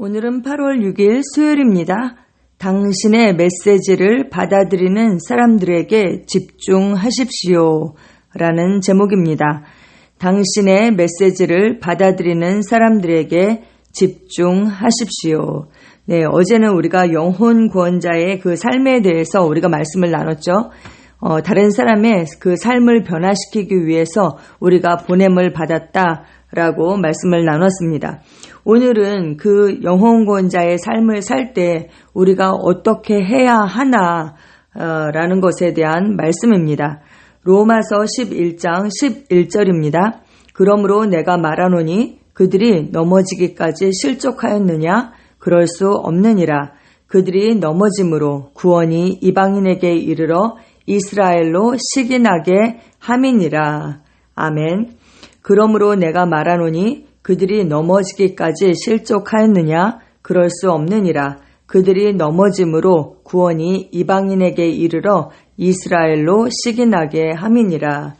오늘은 8월 6일 수요일입니다. 당신의 메시지를 받아들이는 사람들에게 집중하십시오. 라는 제목입니다. 당신의 메시지를 받아들이는 사람들에게 집중하십시오. 네, 어제는 우리가 영혼 구원자의 그 삶에 대해서 우리가 말씀을 나눴죠. 어, 다른 사람의 그 삶을 변화시키기 위해서 우리가 보냄을 받았다라고 말씀을 나눴습니다. 오늘은 그 영혼 구원자의 삶을 살 때 우리가 어떻게 해야 하나 라는 것에 대한 말씀입니다. 로마서 11장 11절입니다. 그러므로 내가 말하노니 그들이 넘어지기까지 실족하였느냐? 그럴 수 없느니라. 그들이 넘어짐으로 구원이 이방인에게 이르러 이스라엘로 시기나게 함이니라. 아멘. 그러므로 내가 말하노니 그들이 넘어지기까지 실족하였느냐? 그럴 수 없느니라. 그들이 넘어짐으로 구원이 이방인에게 이르러 이스라엘로 시기나게 함이니라.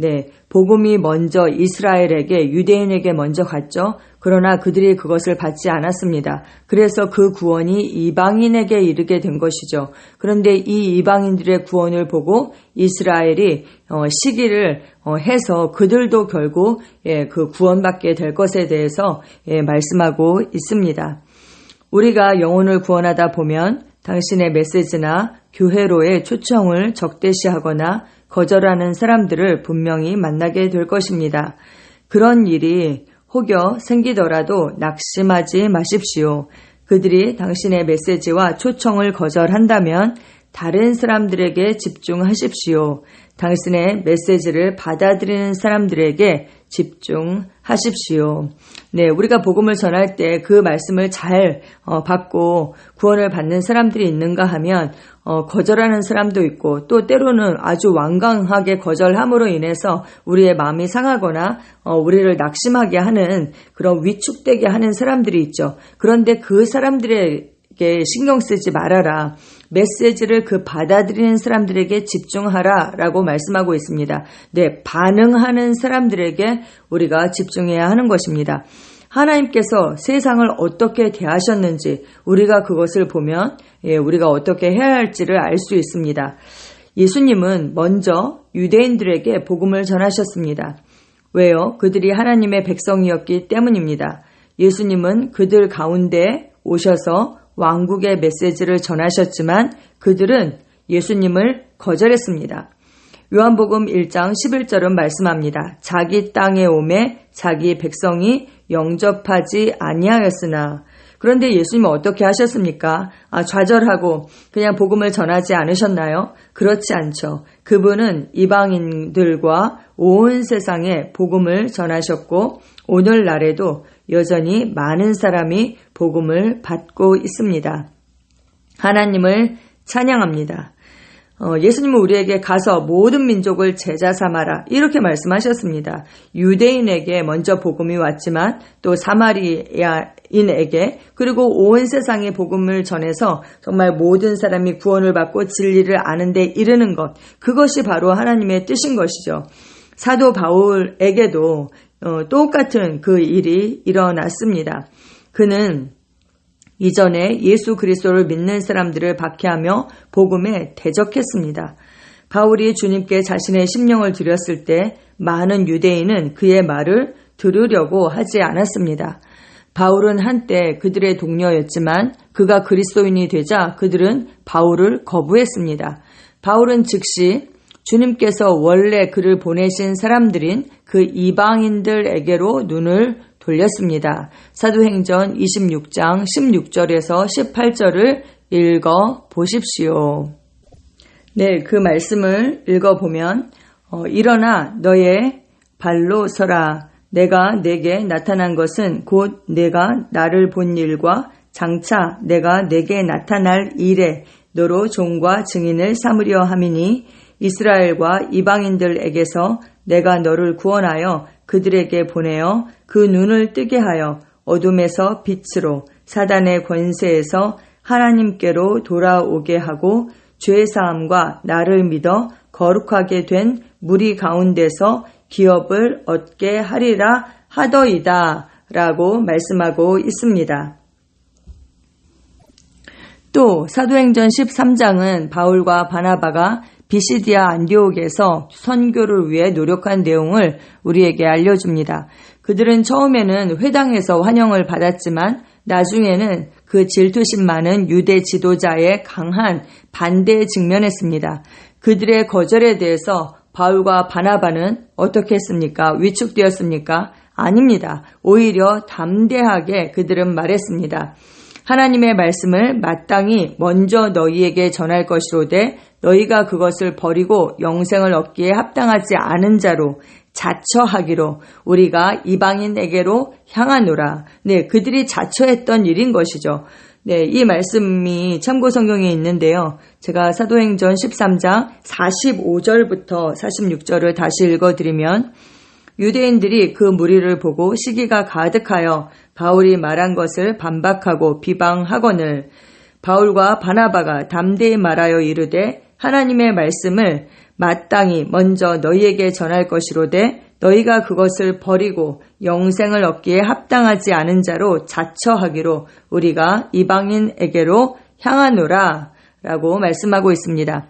네, 복음이 먼저 이스라엘에게 유대인에게 먼저 갔죠. 그러나 그들이 그것을 받지 않았습니다. 그래서 그 구원이 이방인에게 이르게 된 것이죠. 그런데 이 이방인들의 구원을 보고 이스라엘이 어, 시기를 어, 해서 그들도 결국 예, 그 구원받게 될 것에 대해서 예, 말씀하고 있습니다. 우리가 영혼을 구원하다 보면 당신의 메시지나 교회로의 초청을 적대시하거나 거절하는 사람들을 분명히 만나게 될 것입니다. 그런 일이 혹여 생기더라도 낙심하지 마십시오. 그들이 당신의 메시지와 초청을 거절한다면 다른 사람들에게 집중하십시오. 당신의 메시지를 받아들이는 사람들에게 집중하십시오. 네, 우리가 복음을 전할 때 그 말씀을 잘 어, 받고 구원을 받는 사람들이 있는가 하면 어, 거절하는 사람도 있고 또 때로는 아주 완강하게 거절함으로 인해서 우리의 마음이 상하거나 어, 우리를 낙심하게 하는 그런 위축되게 하는 사람들이 있죠. 그런데 그 사람들의 신경 쓰지 말아라. 메시지를 그 받아들이는 사람들에게 집중하라 라고 말씀하고 있습니다. 네, 반응하는 사람들에게 우리가 집중해야 하는 것입니다. 하나님께서 세상을 어떻게 대하셨는지 우리가 그것을 보면 예, 우리가 어떻게 해야 할지를 알 수 있습니다. 예수님은 먼저 유대인들에게 복음을 전하셨습니다. 왜요? 그들이 하나님의 백성이었기 때문입니다. 예수님은 그들 가운데 오셔서 왕국의 메시지를 전하셨지만 그들은 예수님을 거절했습니다. 요한복음 1장 11절은 말씀합니다. 자기 땅에 오매 자기 백성이 영접하지 아니하였으나 그런데 예수님은 어떻게 하셨습니까? 아, 좌절하고 그냥 복음을 전하지 않으셨나요? 그렇지 않죠. 그분은 이방인들과 온 세상에 복음을 전하셨고 오늘날에도 여전히 많은 사람이 복음을 받고 있습니다. 하나님을 찬양합니다. 어, 예수님은 우리에게 가서 모든 민족을 제자 삼아라 이렇게 말씀하셨습니다. 유대인에게 먼저 복음이 왔지만 또 사마리아인에게 그리고 온 세상에 복음을 전해서 정말 모든 사람이 구원을 받고 진리를 아는데 이르는 것 그것이 바로 하나님의 뜻인 것이죠. 사도 바울에게도 어, 똑같은 그 일이 일어났습니다. 그는 이전에 예수 그리스도를 믿는 사람들을 박해하며 복음에 대적했습니다. 바울이 주님께 자신의 심령을 드렸을 때 많은 유대인은 그의 말을 들으려고 하지 않았습니다. 바울은 한때 그들의 동료였지만 그가 그리스도인이 되자 그들은 바울을 거부했습니다. 바울은 즉시 주님께서 원래 그를 보내신 사람들인 그 이방인들에게로 눈을 돌렸습니다. 사도행전 26장 16절에서 18절을 읽어 보십시오. 네, 그 말씀을 읽어 보면, 어, 일어나 너의 발로 서라. 내가 내게 나타난 것은 곧 내가 나를 본 일과 장차 내가 내게 나타날 일에 너로 종과 증인을 삼으려 함이니 이스라엘과 이방인들에게서 내가 너를 구원하여 그들에게 보내어 그 눈을 뜨게 하여 어둠에서 빛으로 사단의 권세에서 하나님께로 돌아오게 하고 죄 사함과 나를 믿어 거룩하게 된 무리 가운데서 기업을 얻게 하리라 하더이다 라고 말씀하고 있습니다. 또 사도행전 13장은 바울과 바나바가 비시디아 안디옥에서 선교를 위해 노력한 내용을 우리에게 알려줍니다. 그들은 처음에는 회당에서 환영을 받았지만 나중에는 그 질투심 많은 유대 지도자의 강한 반대에 직면했습니다. 그들의 거절에 대해서 바울과 바나바는 어떻게 했습니까? 위축되었습니까? 아닙니다. 오히려 담대하게 그들은 말했습니다. 하나님의 말씀을 마땅히 먼저 너희에게 전할 것이로되 너희가 그것을 버리고 영생을 얻기에 합당하지 않은 자로 자처하기로 우리가 이방인에게로 향하노라. 네, 그들이 자처했던 일인 것이죠. 네, 이 말씀이 참고 성경에 있는데요. 제가 사도행전 13장 45절부터 46절을 다시 읽어드리면 유대인들이 그 무리를 보고 시기가 가득하여 바울이 말한 것을 반박하고 비방하거늘 바울과 바나바가 담대히 말하여 이르되 하나님의 말씀을 마땅히 먼저 너희에게 전할 것이로되 너희가 그것을 버리고 영생을 얻기에 합당하지 않은 자로 자처하기로 우리가 이방인에게로 향하노라 라고 말씀하고 있습니다.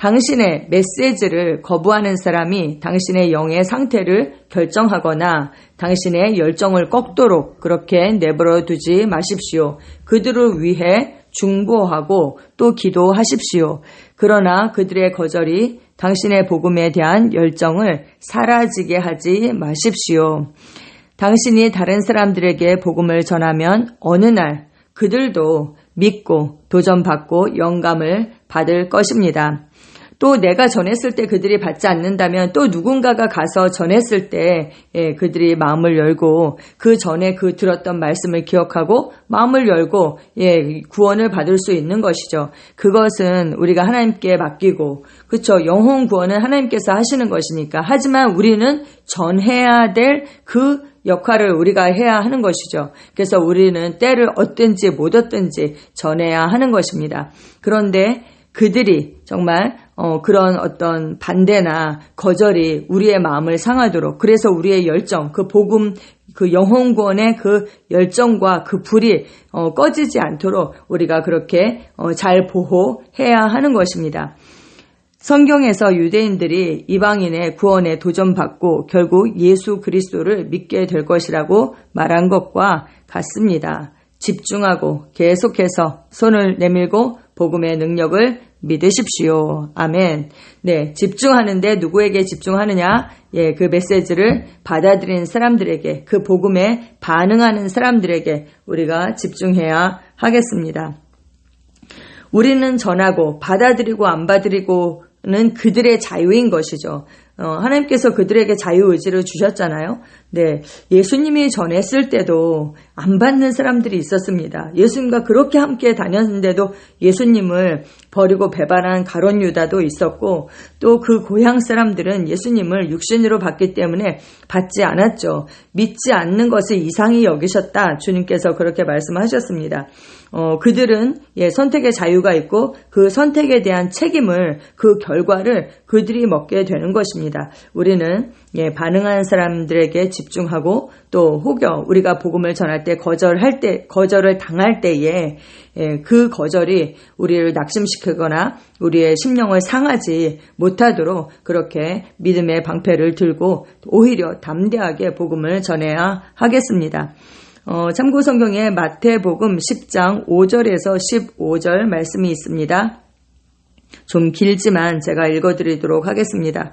당신의 메시지를 거부하는 사람이 당신의 영의 상태를 결정하거나 당신의 열정을 꺾도록 그렇게 내버려 두지 마십시오. 그들을 위해 중보하고 또 기도하십시오. 그러나 그들의 거절이 당신의 복음에 대한 열정을 사라지게 하지 마십시오. 당신이 다른 사람들에게 복음을 전하면 어느 날 그들도 믿고 도전받고 영감을 받을 것입니다. 또 내가 전했을 때 그들이 받지 않는다면 또 누군가가 가서 전했을 때 예, 그들이 마음을 열고 그 전에 그 들었던 말씀을 기억하고 마음을 열고 예, 구원을 받을 수 있는 것이죠. 그것은 우리가 하나님께 맡기고 그렇죠. 영혼 구원은 하나님께서 하시는 것이니까. 하지만 우리는 전해야 될 그 역할을 우리가 해야 하는 것이죠. 그래서 우리는 때를 얻든지 못 얻든지 전해야 하는 것입니다. 그런데 그들이 정말 어, 그런 어떤 반대나 거절이 우리의 마음을 상하도록 그래서 우리의 열정, 그 복음, 그 영혼구원의 그 열정과 그 불이 어, 꺼지지 않도록 우리가 그렇게 어, 잘 보호해야 하는 것입니다. 성경에서 유대인들이 이방인의 구원에 도전받고 결국 예수 그리스도를 믿게 될 것이라고 말한 것과 같습니다. 집중하고 계속해서 손을 내밀고 복음의 능력을 믿으십시오. 아멘. 네, 집중하는데 누구에게 집중하느냐? 예, 그 메시지를 받아들이는 사람들에게, 그 복음에 반응하는 사람들에게 우리가 집중해야 하겠습니다. 우리는 전하고 받아들이고 안 받아들이고는 그들의 자유인 것이죠. 어, 하나님께서 그들에게 자유 의지를 주셨잖아요. 네. 예수님이 전했을 때도 안 받는 사람들이 있었습니다. 예수님과 그렇게 함께 다녔는데도 예수님을 버리고 배반한 가론 유다도 있었고 또 그 고향 사람들은 예수님을 육신으로 받기 때문에 받지 않았죠. 믿지 않는 것을 이상히 여기셨다. 주님께서 그렇게 말씀하셨습니다. 어, 그들은 예, 선택의 자유가 있고 그 선택에 대한 책임을 그 결과를 그들이 먹게 되는 것입니다. 우리는 예, 반응하는 사람들에게 집중하고 또 혹여 우리가 복음을 전할 때 거절할 때 거절을 당할 때에 예, 그 거절이 우리를 낙심시키거나 우리의 심령을 상하지 못하도록 그렇게 믿음의 방패를 들고 오히려 담대하게 복음을 전해야 하겠습니다. 어, 참고 성경에 마태복음 10장 5절에서 15절 말씀이 있습니다. 좀 길지만 제가 읽어드리도록 하겠습니다.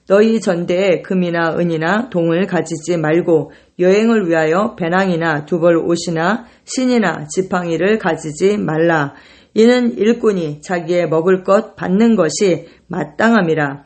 너희 전대에 금이나 은이나 동을 가지지 말고 여행을 위하여 배낭이나 두벌 옷이나 신이나 지팡이를 가지지 말라. 이는 일꾼이 자기의 먹을 것 받는 것이 마땅함이라.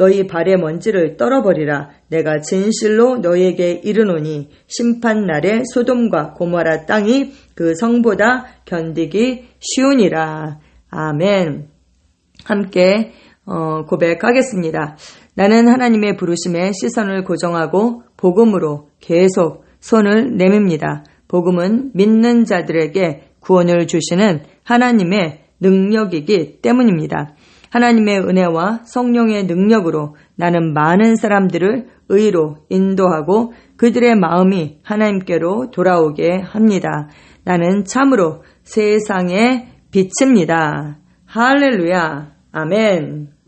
너희 발의 먼지를 떨어버리라. 내가 진실로 너희에게 이르노니 심판 날에 소돔과 고모라 땅이 그 성보다 견디기 쉬우니라. 아멘. 함께 어, 고백하겠습니다. 나는 하나님의 부르심에 시선을 고정하고 복음으로 계속 손을 내밉니다. 복음은 믿는 자들에게 구원을 주시는 하나님의 능력이기 때문입니다. 하나님의 은혜와 성령의 능력으로 나는 많은 사람들을 의로 인도하고 그들의 마음이 하나님께로 돌아오게 합니다. 나는 참으로 세상의 빛입니다. 할렐루야. 아멘.